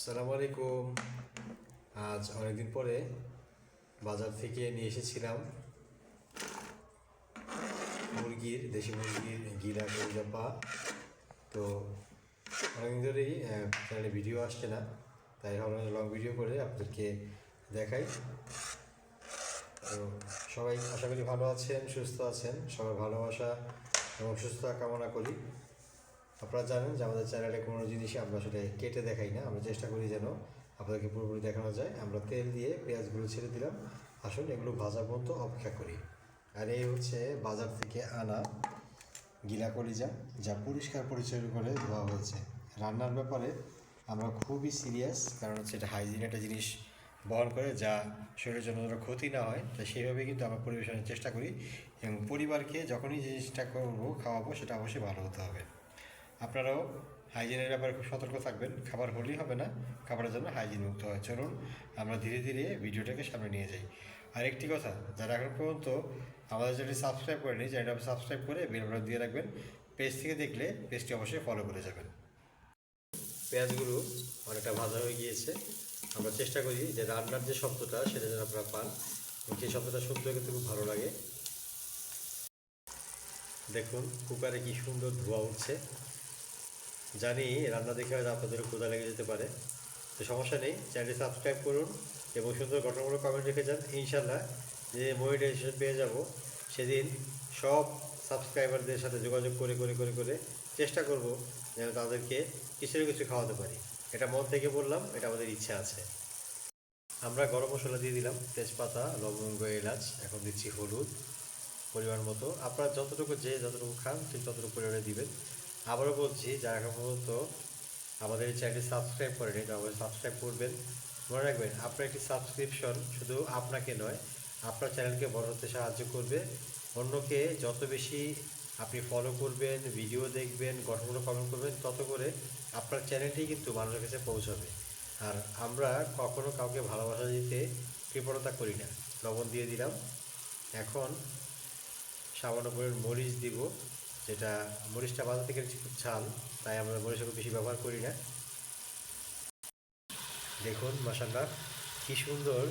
আসসালামু আলাইকুম। আজ অনেকদিন পরে বাজার থেকে নিয়ে এসেছিলাম মুরগির, দেশি মুরগির গিলা কলিজা পা তো অনেকদিন ধরেই চ্যানেলে ভিডিও আসছে না, তাই ভাবলাম লং ভিডিও করে আপনাদেরকে দেখাই। তো সবাই আশা করি ভালো আছেন, সুস্থ আছেন, সবার ভালোবাসা এবং সুস্থতা কামনা করি। আপনারা জানেন যে আমাদের চ্যানেলে কোনো জিনিসই আমরা আসলে কেটে দেখাই না। আমরা চেষ্টা করি যেন আপনাদেরকে পুরোপুরি দেখানো যায়। আমরা তেল দিয়ে পেঁয়াজগুলো ছেড়ে দিলাম। আসুন এগুলো ভাজা পর্যন্ত অপেক্ষা করি। আর এই হচ্ছে বাজার থেকে আনা গিলা কলিজা, যা পরিষ্কার পরিচ্ছন্ন করে ধোয়া হয়েছে। রান্নার ব্যাপারে আমরা খুবই সিরিয়াস, কারণ হচ্ছে এটা হাইজিন একটা জিনিস বহন করে, যা শরীরের জন্য যেন ক্ষতি না হয়। তাই সেইভাবে কিন্তু আমরা পরিবেশনের চেষ্টা করি এবং পরিবারকে যখনই জিনিসটা করব, খাওয়াবো, সেটা অবশ্যই ভালো হতে হবে। আপনারাও হাইজিনের ব্যাপারে খুব সতর্ক থাকবেন। খাবার হলেই হবে না, খাবারের জন্য হাইজিন মুক্ত হয়। চলুন, আমরা ধীরে ধীরে ভিডিওটাকে সামনে নিয়ে যাই। আর একটি কথা, যারা এখন পর্যন্ত আমাদের চ্যানেলটি সাবস্ক্রাইব করেনি, চ্যানেলটা সাবস্ক্রাইব করে বেল বাটন দিয়ে রাখবেন। পেজ থেকে দেখলে পেজটি অবশ্যই ফলো করে যাবেন। পেঁয়াজগুলো অনেকটা ভাজা হয়ে গিয়েছে। আমরা চেষ্টা করি যে রান্নার যে শব্দটা, সেটা যেন আপনারা পান। সেই শব্দটা শুনতে কিন্তু খুব ভালো লাগে। দেখুন কুকারে কি সুন্দর ধোয়া উঠছে। জানি, রান্না দেখে হয়তো আপনাদের ক্ষুদা লেগে যেতে পারে। তো সমস্যা নেই চ্যানেলটি সাবস্ক্রাইব করুন এবং সুন্দর ঘটনাগুলো কমেন্ট রেখে যান। ইনশাল্লাহ যে মনিটাইজেশন পেয়ে যাব, সেদিন সব সাবস্ক্রাইবারদের সাথে যোগাযোগ করে করে করে করে চেষ্টা করব যেন তাদেরকে কিছু না কিছু খাওয়াতে পারি। এটা মন থেকে বললাম, এটা আমাদের ইচ্ছা আছে। আমরা গরম মশলা দিয়ে দিলাম, তেজপাতা, লবঙ্গ, এলাচ, এখন দিচ্ছি হলুদ, পরিমাণ মতো। আপনারা যতটুকু যে যতটুকু খান, ঠিক ততটুকু পরিমাণে দিবেন। আবারও বলছি, যারা এখন পর্যন্ত আমাদের এই চ্যানেলটি সাবস্ক্রাইব করেনি তো আমাদের সাবস্ক্রাইব করবেন। মনে রাখবেন, আপনার একটি সাবস্ক্রিপশন শুধু আপনাকে নয়, আপনার চ্যানেলকে বড় হতে সাহায্য করবে। অন্যকে যত বেশি আপনি ফলো করবেন ভিডিও দেখবেন, গঠনমূলক কমেন্ট করবেন, তত করে আপনার চ্যানেলটি কিন্তু মানুষের কাছে পৌঁছাবে। আর আমরা কখনো কাউকে ভালোবাসা দিতে কৃপণতা করি না। লবণ দিয়ে দিলাম। এখন সামান্য করে মরিচ দিব। যেটা মরিচটা বাজার থেকে খুব ঝাল তাই আমরা মরিচ বেশি ব্যবহার করি না। দেখুন মশালা কি সুন্দর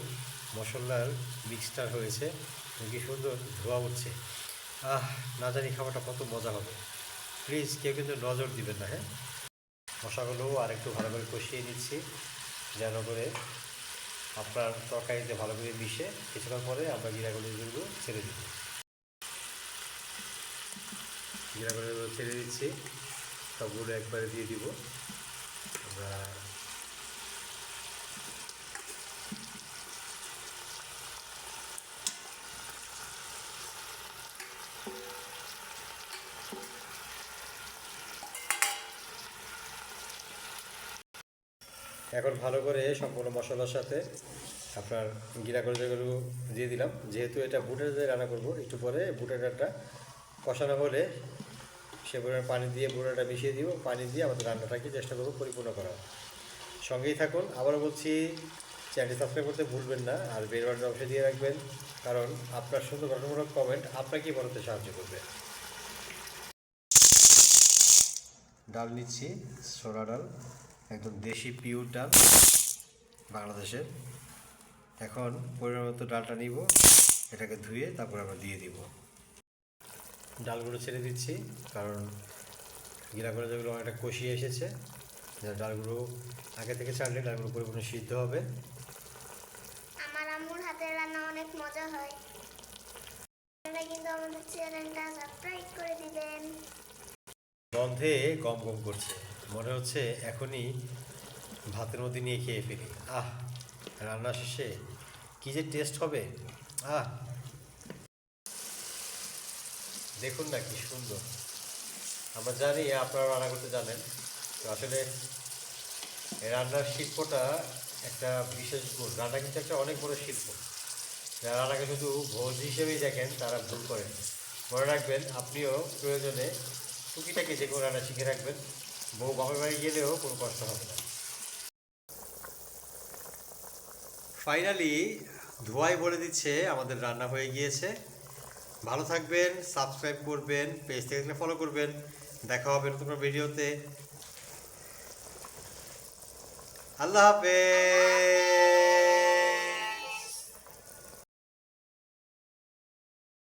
মশলার মিক্সটার হয়েছে কি সুন্দর ধোয়া উঠছে। আহ, না জানি খাবারটা কত মজা হবে। প্লিজ কেউ কিন্তু নজর দিবেন না হ্যাঁ? মশাগুলোও আর একটু ভালো করে কষিয়ে নিচ্ছি, যেন করে আপনার তরকারিতে ভালো করে মিশে, কিছুক্ষণ পরে আমরা জিরাগুলো ছেড়ে দিব। জিরা করে ছেড়ে দিচ্ছি। সবগুলো একবারে দিয়ে দিব। আমরা এখন ভালো করে সম্পূর্ণ মশলার সাথে আপনার গিরা করে দিয়ে দিলাম। যেহেতু এটা বুটের দিয়ে রান্না করব, একটু পরে বুটের ডালটা কষানো হলে সে পরিমাণ পানি দিয়ে বুড়াটা মিশিয়ে দিব, পানি দিয়ে আমাদের রান্নাটাকে চেষ্টা করব পরিপূর্ণ করা সঙ্গেই থাকুন, আবারও বলছি, চ্যানেলটি সাবস্ক্রাইব করতে ভুলবেন না আর বেল বাটন অবশ্যই দিয়ে রাখবেন, কারণ আপনার সুন্দর গঠনমূলক কমেন্ট আপনাকেই বলতে সাহায্য করবে। ডাল নিচ্ছি সোলা ডাল, একদম দেশি পিওর ডাল, বাংলাদেশের। এখন পরিমাণ মতো ডালটা নিব, এটাকে ধুয়ে তারপর আমরা দিয়ে দিব। ডালগুলো ছেড়ে দিচ্ছি কারণ করে যেগুলো অনেকটা কষিয়ে এসেছে ডালগুলো আগে থেকে ছাড়লে ডালগুলো পরিপূর্ণ সিদ্ধ হবে। আমার আম্মুর হাতের রান্না অনেক মজা হয়। আপনারা কিন্তু আমাদের চ্যানেলটা সাবস্ক্রাইব করে দিবেন। গন্ধে গম গম করছে। মনে হচ্ছে এখনই ভাতের মধ্যে নিয়ে খেয়ে ফেলি। আহ রান্না শেষে কী যে টেস্ট হবে। আহ দেখুন না কি সুন্দর। আমরা জানি, আপনারা রান্না করতে জানেন, তো আসলে রান্নার শিল্পটা একটা বিশেষ গুণ। রান্না কিন্তু একটা অনেক বড় শিল্প। যারা রান্নাকে শুধু ভোজ হিসেবেই দেখেন, তারা ভুল করেন। মনে রাখবেন, আপনিও প্রয়োজনে টুকিটাকে যে কোনো রান্না শিখে রাখবেন। বউ বাপের বাড়ি গেলেও কোনো কষ্ট হবে না। ফাইনালি ধোয়াই বলে দিচ্ছে, আমাদের রান্না হয়ে গিয়েছে। ভালো থাকবেন সাবস্ক্রাইব করবেন পেজ থেকে ফলো করবেন। দেখা হবে নতুন ভিডিওতে আল্লাহ হাফেজ।